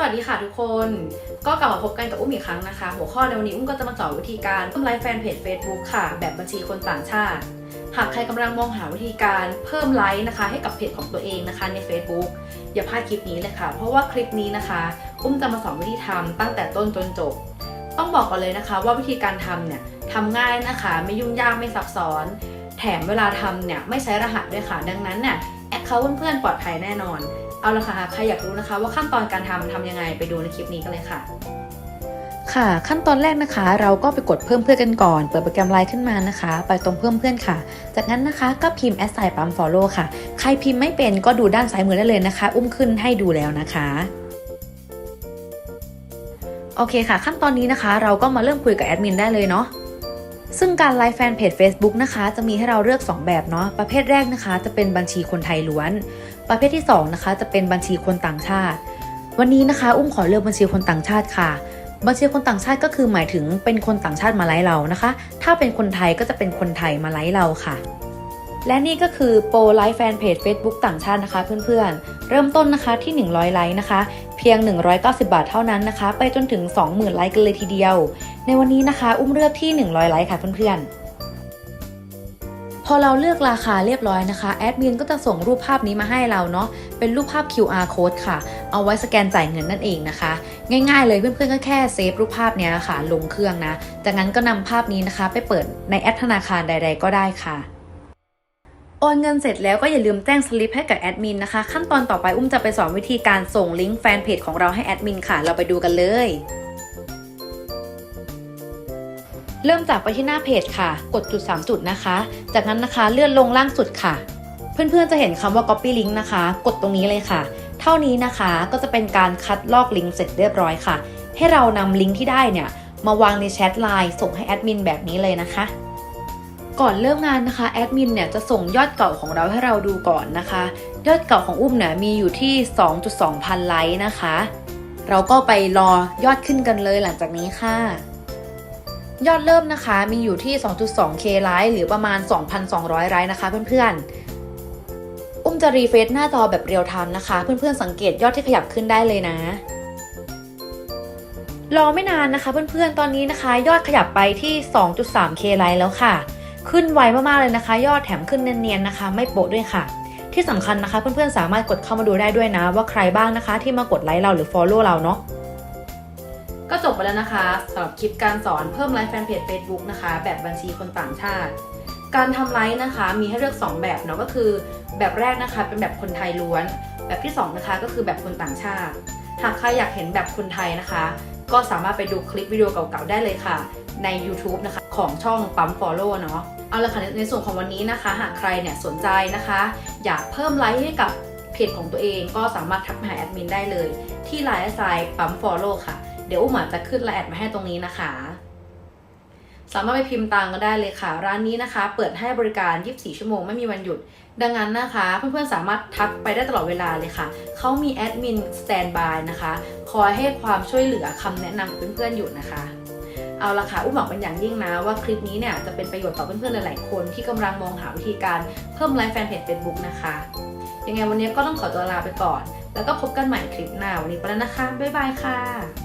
สวัสดีค่ะทุกคน ก็กลับมาพบกันกับอุ้มอีกครั้งนะคะ หัวข้อในวันนี้อุ้มก็จะมาสอนวิธีการเพิ่มไลค์แฟนเพจ Facebook ค่ะ แบบบัญชีคนต่างชาติ หากใครกำลังมองหาวิธีการเพิ่มไลค์นะคะ ให้กับเพจของตัวเองนะคะใน Facebook อย่าพลาดคลิปนี้เลยค่ะ เพราะว่าคลิปนี้นะคะ อุ้มจะมาสอนวิธีทำตั้งแต่ต้นจนจบ ต้องบอกก่อนเลยนะคะ ว่าวิธีการทำเนี่ยทำง่ายนะคะ ไม่ยุ่งยากไม่ซับซ้อน แถมเวลาทำเนี่ยไม่ใช้รหัสด้วยค่ะ ดังนั้นเนี่ยแอคเคาท์เพื่อนๆปลอดภัยแน่นอน เอาละค่ะใครอยากรู้นะคะ ว่าขั้นตอนการทำทำยังไงไปดูในคลิปนี้กันเลยค่ะ ค่ะ ขั้นตอนแรกนะคะ เราก็ไปกดเพิ่มเพื่อนกันก่อน เปิดโปรแกรมไลน์ขึ้นมานะคะ ไปตรงเพิ่มเพื่อนค่ะ จากนั้นนะคะก็พิมพ์ a s s i g n ปั๊ม follow ค่ะ ใครพิมพ์ไม่เป็นก็ดูด้านซ้ายมือได้เลยนะคะ อุ้มขึ้นให้ดูแล้วนะคะโอเคค่ะ ขั้นตอนนี้นะคะ เราก็มาเริ่มคุยกับแอดมินได้เลยเนาะซึ่งการไลฟ์แฟนเพจ Facebook นะคะ จะมีให้เราเลือก 2 แบบเนาะประเภทแรกนะคะ จะเป็นบัญชีคนไทยล้วน ประเภทที่สองนะคะจะเป็นบัญชีคนต่างชาติ วันนี้นะคะ อุ้มขอเลือกบัญชีคนต่างชาติค่ะ บัญชีคนต่างชาติก็คือหมายถึงเป็นคนต่างชาติมาไลฟ์เรานะคะ ถ้าเป็นคนไทยก็จะเป็นคนไทยมาไลฟ์เราค่ะ และนี่ก็คือโปรไลฟ์แฟนเพจ Facebook ต่างชาตินะคะเพื่อนๆ เริ่มต้นนะคะที่ 100 ไลค์นะคะ เพียง 190 บาทเท่านั้นนะคะ ไปจนถึง 20,000 ไลค์กันเลยทีเดียว ในวันนี้นะคะ อุ้มเลือกที่ 100 ไลค์ค่ะเพื่อนๆ พอเราเลือกราคาเรียบร้อยนะคะแอดมินก็จะส่งรูปภาพนี้มาให้เราเนาะเป็นรูปภาพ QR code ค่ะ เอาไว้สแกนจ่ายเงินนั่นเองนะคะ ง่ายๆเลยเพื่อนๆก็แค่เซฟรูปภาพเนี้ยค่ะ ลงเครื่องนะ จากนั้นก็นำภาพนี้นะคะ ไปเปิดในแอปธนาคารใด ๆ ก็ได้ค่ะโอนเงินเสร็จแล้วก็อย่าลืมแจ้งสลิปให้กับแอดมินนะคะ ขั้นตอนต่อไปอุ้มจะไปสอนวิธีการส่งลิงก์แฟนเพจของเราให้แอดมินค่ะ เราไปดูกันเลย เริ่มจากไปที่หน้าเพจค่ะ กดจุด 3 จุดนะคะ จากนั้นนะคะเลื่อนลงล่างสุดค่ะ เพื่อนๆจะเห็นคำว่า copy link นะคะ กดตรงนี้เลยค่ะ เท่านี้นะคะก็จะเป็นการคัดลอกลิงก์เสร็จเรียบร้อยค่ะ ให้เรานำลิงก์ที่ได้เนี่ยมาวางในแชทไลน์ส่งให้แอดมินแบบนี้เลยนะคะก่อนเริ่มงานนะคะแอดมินเนี่ยจะส่งยอดเก่าของเราให้เราดูก่อนนะคะ ยอดเก่าของอุ้มเนี่ยมีอยู่ที่ 2.2 พันไลค์นะคะ เราก็ไปรอยอดขึ้นกันเลยหลังจากนี้ค่ะ ยอดเริ่มนะคะมีอยู่ที่ 2.2k ไลค์หรือประมาณ 2,200 ไลค์นะคะเพื่อนๆ อุ้มจะรีเฟซหน้าจอแบบเรียลไทม์นะคะ เพื่อนๆสังเกตยอดที่ขยับขึ้นได้เลยนะ รอไม่นานนะคะเพื่อนๆ ตอนนี้นะคะ ยอดขยับไปที่ 2.3k ไลค์แล้วค่ะ ขึ้นไวมากๆเลยนะคะ ยอดแถมขึ้นเนียนๆนะคะ ไม่โปะด้วยค่ะ ที่สำคัญนะคะเพื่อนๆสามารถกดเข้ามาดูได้ด้วยนะ ว่าใครบ้างนะคะ ที่มากดไลค์เราหรือ Follow เราเนาะ ก็จบไปแล้วนะคะสำหรับคลิปการสอนเพิ่มไลค์แฟนเพจ Facebook นะคะ แบบบัญชีคนต่างชาติ การทำไลค์นะคะ มีให้เลือก 2 แบบเนาะก็คือ แบบแรกนะคะเป็นแบบคนไทยล้วน แบบที่ 2 นะคะ ก็คือแบบคนต่างชาติ หากใครอยากเห็นแบบคนไทยนะคะ ก็สามารถไปดูคลิปวิดีโอเก่าๆได้เลยค่ะ ใน YouTube นะคะ ของช่องปั๊ม Follow เนาะเอาละค่ะในในส่วนของวันนี้นะคะ หากใครเนี่ยสนใจนะคะ อยากเพิ่มไลค์ให้กับเพจของตัวเอง ก็สามารถทักมาหาแอดมินได้เลย ที่ไลน์ไซปั๊ม Follow ค่ะ เดี๋ยวอุ้มอาจจะขึ้นไลน์แอดมาให้ตรงนี้นะคะ สามารถไปพิมพ์ตังก็ได้เลยค่ะ ร้านนี้นะคะ เปิดให้บริการ 24 ชั่วโมงไม่มีวันหยุด ดังนั้นนะคะ เพื่อนๆสามารถทักไปได้ตลอดเวลาเลยค่ะ เขามีแอดมินสแตนบายนะคะ คอยให้ความช่วยเหลือคำแนะนำเพื่อนๆอยู่นะคะเอาละค่ะอุ้มหวังเป็นอย่างยิ่งนะว่าคลิปนี้เนี่ยจะเป็นประโยชน์ต่อเพื่อนๆหลายๆคนที่กำลังมองหาวิธีการเพิ่มไลค์แฟนเพจ Facebook นะคะ ยังไงวันนี้ก็ต้องขอตัวลาไปก่อน แล้วก็พบกันใหม่คลิปหน้าวันนี้ไปแล้วนะคะ บ๊ายบายค่ะ